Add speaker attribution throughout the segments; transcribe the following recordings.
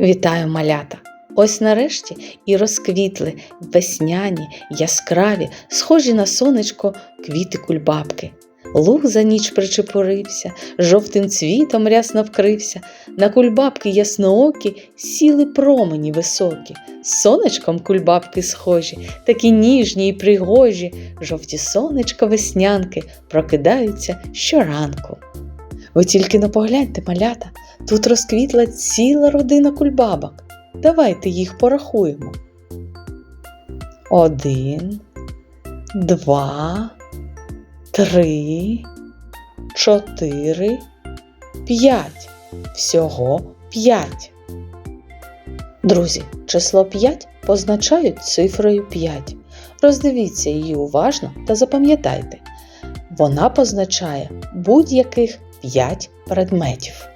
Speaker 1: Вітаю малята! Ось нарешті і розквітли весняні, яскраві, схожі на сонечко квіти кульбабки. Луг за ніч причепурився, жовтим цвітом рясно вкрився, на кульбабки ясноокі сіли промені високі, сонечком кульбабки схожі, такі ніжні й пригожі, жовті сонечка веснянки прокидаються щоранку. Ви тільки но погляньте, малята, тут розквітла ціла родина кульбабок. Давайте їх порахуємо. Один, два, три, чотири, п'ять. Всього п'ять. Друзі, число 5 позначають цифрою 5. Роздивіться її уважно та запам'ятайте. Вона позначає будь-яких 5 предметів.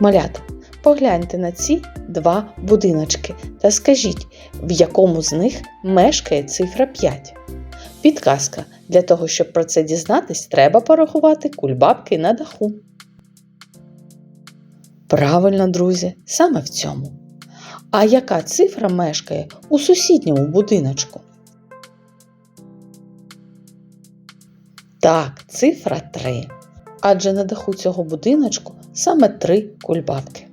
Speaker 1: Малята, погляньте на ці два будиночки та скажіть, в якому з них мешкає цифра 5. Підказка. Для того, щоб про це дізнатись, треба порахувати кульбабки на даху. Правильно, друзі, саме в цьому. А яка цифра мешкає у сусідньому будиночку? Так, цифра 3. Адже на даху цього будиночку саме три кульбабки.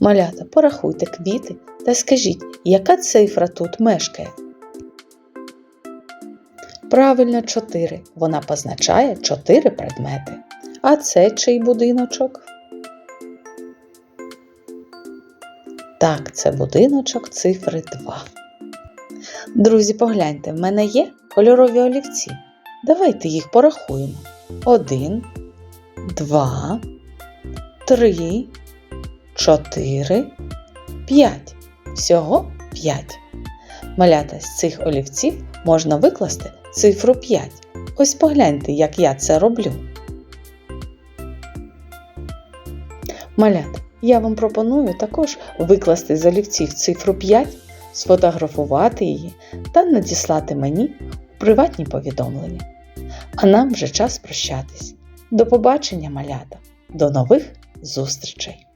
Speaker 1: Малята, порахуйте квіти та скажіть, яка цифра тут мешкає? Правильно, 4. Вона позначає 4 предмети. А це чий будиночок? Так, це будиночок цифри 2. Друзі, погляньте, в мене є кольорові олівці. Давайте їх порахуємо. 1, 2, 3, 4, 5. Всього 5. Малята з цих олівців можна викласти цифру 5. Ось погляньте, як я це роблю. Малята, я вам пропоную також викласти з олівців цифру 5, сфотографувати її та надіслати мені приватні повідомлення. А нам вже час прощатись. До побачення, малята! До нових зустрічей!